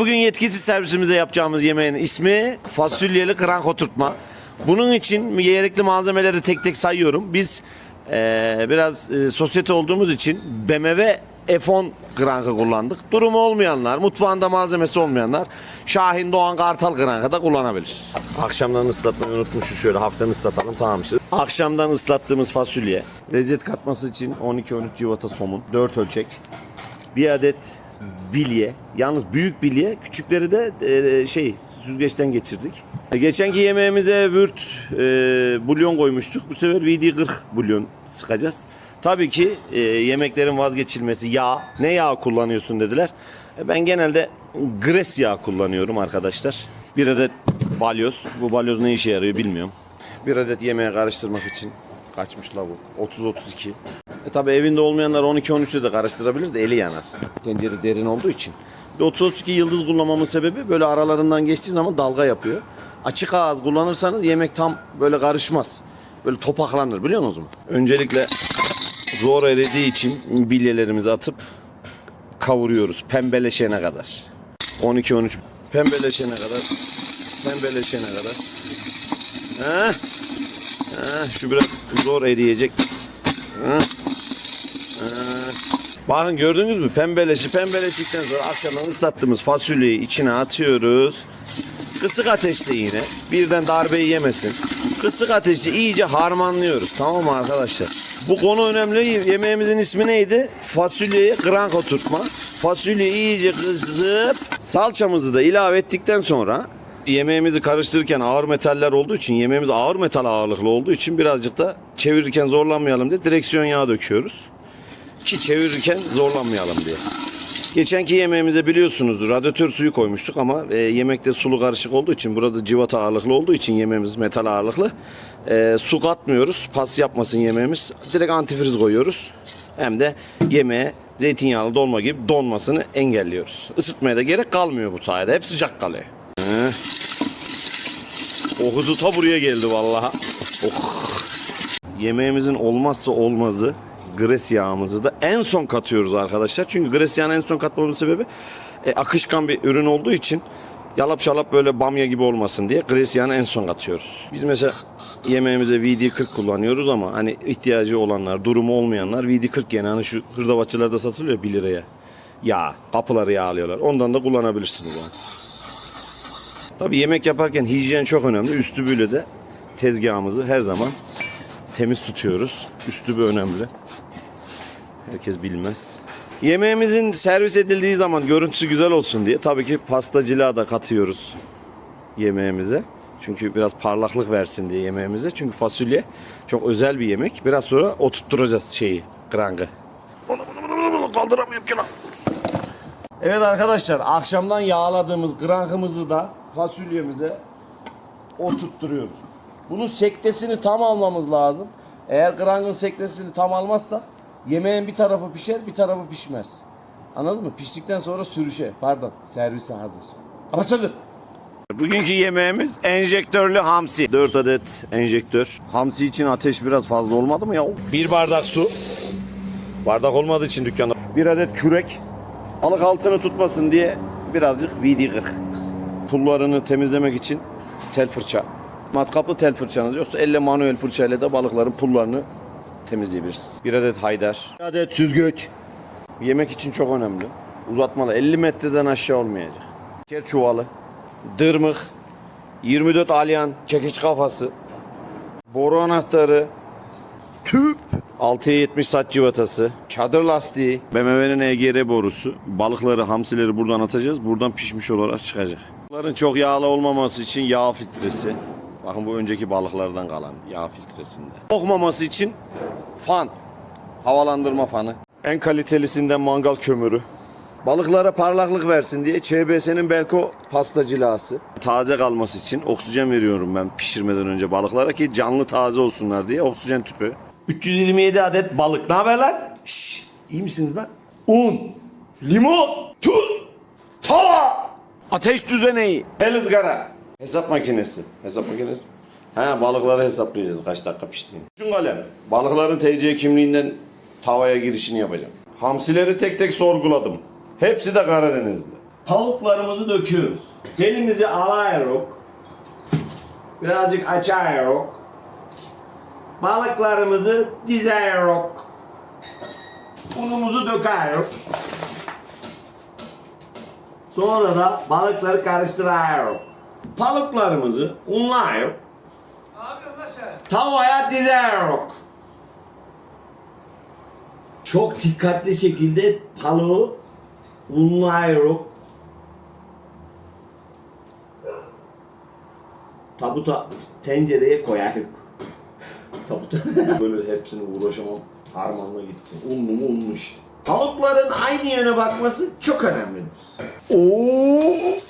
bugün yetkisiz servisimizde yapacağımız yemeğin ismi fasulyeli krank oturtma. Bunun için gerekli malzemeleri tek tek sayıyorum. Biz eee, biraz eee, sosyete olduğumuz için BMW F10 krankı kullandık. Durumu olmayanlar, mutfağında malzemesi olmayanlar Şahin Doğan Kartal krankı da kullanabilir. Akşamdan ıslatmayı unutmuşuz şöyle hafiften ıslatalım tamam işte. Akşamdan ıslattığımız fasulye lezzet katması için 12-13 civata somun 4 ölçek bir adet bilye. Yalnız büyük bilye. Küçükleri de e, şey süzgeçten geçirdik. E, Geçenki yemeğimize vürt e, bulyon koymuştuk. Bu sefer VD40 bulyon sıkacağız. Tabii ki e, yemeklerin vazgeçilmesi yağ. Ne yağ kullanıyorsun dediler. E, ben genelde gres yağı kullanıyorum arkadaşlar. Bir adet balyoz. Bu balyoz ne işe yarıyor bilmiyorum. Bir adet yemeğe karıştırmak için. Kaçmış la bu? 30-32. E tabi evinde olmayanlar 12-13'te de karıştırabilir de eli yanar. Tencere derin olduğu için. Bir 30-32 yıldız kullanmamın sebebi böyle aralarından geçtiği zaman dalga yapıyor. Açık ağız kullanırsanız yemek tam böyle karışmaz. Böyle topaklanır biliyor musunuz? Öncelikle zor eridiği için bilyelerimizi atıp kavuruyoruz pembeleşene kadar. 12-13 pembeleşene kadar pembeleşene kadar. Heh. Heh, şu biraz zor eriyecek. Heh. Bakın gördünüz mü pembeleşi pembeleştikten sonra akşamdan ıslattığımız fasulyeyi içine atıyoruz. Kısık ateşte yine birden darbeyi yemesin. Kısık ateşte iyice harmanlıyoruz tamam mı arkadaşlar? Bu konu önemli. Yemeğimizin ismi neydi? Fasulyeye krank oturtma. Fasulyeyi iyice kızıp salçamızı da ilave ettikten sonra yemeğimizi karıştırırken ağır metaller olduğu için yemeğimiz ağır metal ağırlıklı olduğu için birazcık da çevirirken zorlanmayalım diye direksiyon yağı döküyoruz. Ki çevirirken zorlanmayalım diye. Geçenki yemeğimize biliyorsunuz radyatör suyu koymuştuk ama e, yemekte sulu karışık olduğu için burada civata ağırlıklı olduğu için yemeğimiz metal ağırlıklı. E, su katmıyoruz. Pas yapmasın yemeğimiz. Direkt antifriz koyuyoruz. Hem de yemeğe zeytinyağlı dolma gibi donmasını engelliyoruz. Isıtmaya da gerek kalmıyor bu sayede. Hep sıcak kalıyor. Heh. O hızı ta buraya geldi vallahi. Oh. Yemeğimizin olmazsa olmazı gres yağımızı da en son katıyoruz arkadaşlar. Çünkü gres yağını en son katmamın sebebi e, akışkan bir ürün olduğu için yalap şalap böyle bamya gibi olmasın diye gres yağını en son katıyoruz. Biz mesela yemeğimize VD40 kullanıyoruz ama hani ihtiyacı olanlar, durumu olmayanlar VD40 gene hani şu hırdavatçılarda satılıyor 1 liraya. Yağ, kapıları yağlıyorlar. Ondan da kullanabilirsiniz yani. Tabii yemek yaparken hijyen çok önemli. Üstü böyle de tezgahımızı her zaman temiz tutuyoruz. Üstü bir önemli. Herkes bilmez. Yemeğimizin servis edildiği zaman görüntüsü güzel olsun diye tabii ki pastacılığa da katıyoruz yemeğimize. Çünkü biraz parlaklık versin diye yemeğimize. Çünkü fasulye çok özel bir yemek. Biraz sonra oturtturacağız şeyi, krangı. Onu, bunu, bunu, bunu kaldıramıyorum ki lan. Evet arkadaşlar akşamdan yağladığımız grankımızı da fasulyemize oturtturuyoruz. Bunun sektesini tam almamız lazım. Eğer grankın sektesini tam almazsak yemeğin bir tarafı pişer bir tarafı pişmez. Anladın mı? Piştikten sonra sürüşe pardon servise hazır. Ama söndür. Bugünkü yemeğimiz enjektörlü hamsi. 4 adet enjektör. Hamsi için ateş biraz fazla olmadı mı ya? Bir bardak su. Bardak olmadığı için dükkanda. Bir adet kürek. Balık altını tutmasın diye birazcık VD40. Pullarını temizlemek için tel fırça. Matkaplı tel fırçanız yoksa elle manuel fırçayla da balıkların pullarını temizleyebilirsiniz. Bir adet haydar. Bir adet süzgeç. Yemek için çok önemli. Uzatmalı. 50 metreden aşağı olmayacak. Şeker çuvalı. Dırmık. 24 alyan. Çekiç kafası. Boru anahtarı. Tüp. 6'ya 70 saat civatası. Çadır lastiği. BMW'nin EGR borusu. Balıkları, hamsileri buradan atacağız. Buradan pişmiş olarak çıkacak. Balıkların çok yağlı olmaması için yağ filtresi. Bakın bu önceki balıklardan kalan yağ filtresinde. Kokmaması için fan. Havalandırma fanı. En kalitelisinden mangal kömürü. Balıklara parlaklık versin diye ÇBS'nin Belko pasta cilası. Taze kalması için oksijen veriyorum ben pişirmeden önce balıklara ki canlı taze olsunlar diye oksijen tüpü. 327 adet balık. Ne haber lan? Şşş, iyi misiniz lan? Un, limon, tuz, tava, ateş düzeneği, el ızgara. Hesap makinesi. Hesap makinesi. He balıkları hesaplayacağız kaç dakika piştiğini. Şu kalem. Balıkların TC kimliğinden tavaya girişini yapacağım. Hamsileri tek tek sorguladım. Hepsi de Karadenizli. Tavuklarımızı döküyoruz. Telimizi alıyoruz. Birazcık açıyoruz. Balıklarımızı diziyoruz. Unumuzu döküyoruz. Sonra da balıkları karıştırıyoruz. Balıklarımızı sen? Tavaya diziyoruz. Çok dikkatli şekilde balığı unluyoruz. Tabuta tencereye koyuyoruz. Tabuta. Böyle hepsini uğraşamam. Harmanla gitsin. Unlu mu unlu işte. Balıkların aynı yöne bakması çok önemlidir. Oo!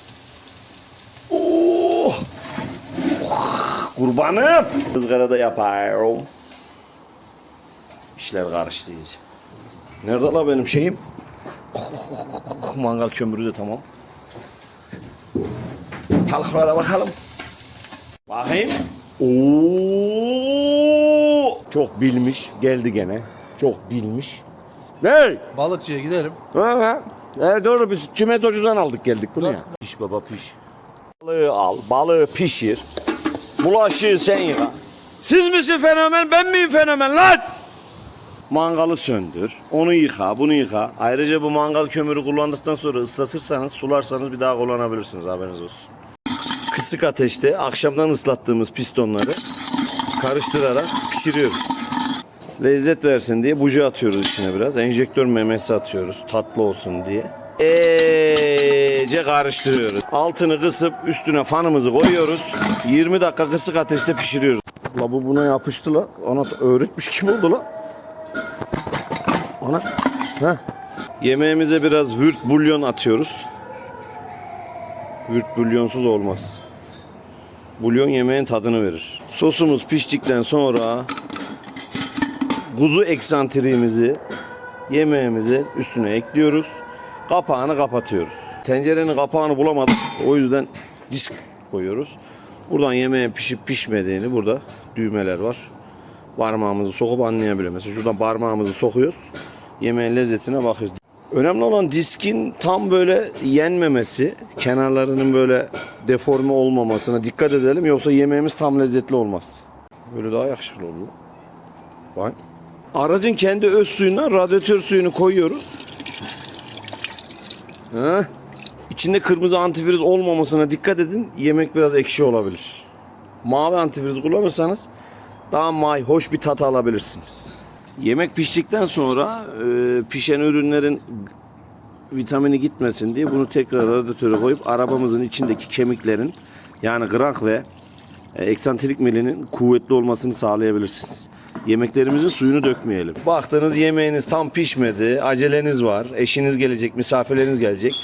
Kurbanım. Izgarada yapıyorum. İşler karıştı iyice. Nerede la benim şeyim? Mangal kömürü de tamam. Balıklara bakalım. Bakayım. Oo! Çok bilmiş. Geldi gene. Çok bilmiş. Ne? Balıkçıya gidelim. Ha ha. Evet doğru biz çimetocudan aldık geldik bunu ya. Piş baba piş. Balığı al, balığı pişir. Bulaşığı sen yıka. Siz misin fenomen, ben miyim fenomen lan? Mangalı söndür, onu yıka, bunu yıka. Ayrıca bu mangal kömürü kullandıktan sonra ıslatırsanız, sularsanız bir daha kullanabilirsiniz haberiniz olsun. Kısık ateşte akşamdan ıslattığımız pistonları karıştırarak pişiriyoruz. Lezzet versin diye buji atıyoruz içine biraz. Enjektör memesi atıyoruz tatlı olsun diye. İyice karıştırıyoruz. Altını kısıp üstüne fanımızı koyuyoruz. 20 dakika kısık ateşte pişiriyoruz. La bu buna yapıştı la. Da öğretmiş kim oldu la? Ona. Heh. Yemeğimize biraz vürt bulyon atıyoruz. Vürt bulyonsuz olmaz. Bulyon yemeğin tadını verir. Sosumuz piştikten sonra kuzu eksantriğimizi yemeğimizi üstüne ekliyoruz. Kapağını kapatıyoruz. Tencerenin kapağını bulamadık. O yüzden disk koyuyoruz. Buradan yemeğin pişip pişmediğini burada düğmeler var. Parmağımızı sokup anlayabiliyoruz. Mesela şuradan parmağımızı sokuyoruz. Yemeğin lezzetine bakıyoruz. Önemli olan diskin tam böyle yenmemesi, kenarlarının böyle deforme olmamasına dikkat edelim. Yoksa yemeğimiz tam lezzetli olmaz. Böyle daha yakışıklı olur. Bak. Aracın kendi öz suyundan radyatör suyunu koyuyoruz. Ha? İçinde kırmızı antifriz olmamasına dikkat edin. Yemek biraz ekşi olabilir. Mavi antifriz kullanırsanız daha may, hoş bir tat alabilirsiniz. Yemek piştikten sonra e, pişen ürünlerin vitamini gitmesin diye bunu tekrar radyatöre koyup arabamızın içindeki kemiklerin yani grank ve e, eksantrik milinin kuvvetli olmasını sağlayabilirsiniz. Yemeklerimizin suyunu dökmeyelim. Baktınız yemeğiniz tam pişmedi, aceleniz var, eşiniz gelecek, misafirleriniz gelecek.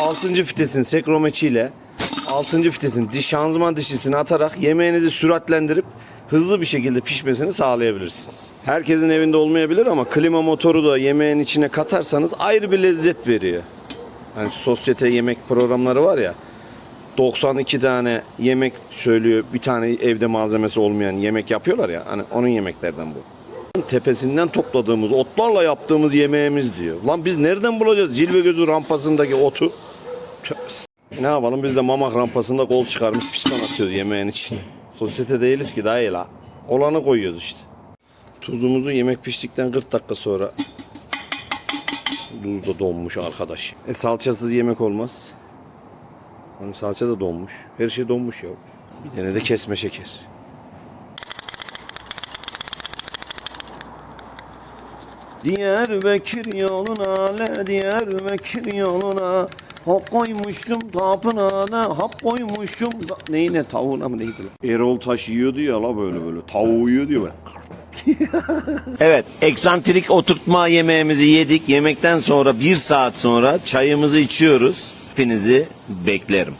6. vitesin sekromeçiyle 6. vitesin diş şanzıman dişisini atarak yemeğinizi süratlendirip hızlı bir şekilde pişmesini sağlayabilirsiniz. Herkesin evinde olmayabilir ama klima motoru da yemeğin içine katarsanız ayrı bir lezzet veriyor. Hani sosyete yemek programları var ya. 92 tane yemek söylüyor. Bir tane evde malzemesi olmayan yemek yapıyorlar ya. Hani onun yemeklerden bu. Tepesinden topladığımız otlarla yaptığımız yemeğimiz diyor. Lan biz nereden bulacağız cilve gözü rampasındaki otu? Ne yapalım biz de mamak rampasında kol çıkarmış piston atıyoruz yemeğin içine. Sosyete değiliz ki daha iyi la. Olanı koyuyoruz işte. Tuzumuzu yemek piştikten 40 dakika sonra Tuz da donmuş arkadaş. E salçasız yemek olmaz. Hani salça da donmuş. Her şey donmuş ya. Bir tane de kesme şeker. Diyarbakır yoluna, le Diyarbakır yoluna Hap koymuşum tapınağına, hap koymuşum da... Neyine tavuğuna mı neydi lan? Erol Taş yiyordu ya la böyle böyle. Tavuğu yiyordu ya böyle. Evet, eksantrik oturtma yemeğimizi yedik. Yemekten sonra bir saat sonra çayımızı içiyoruz. Hepinizi beklerim.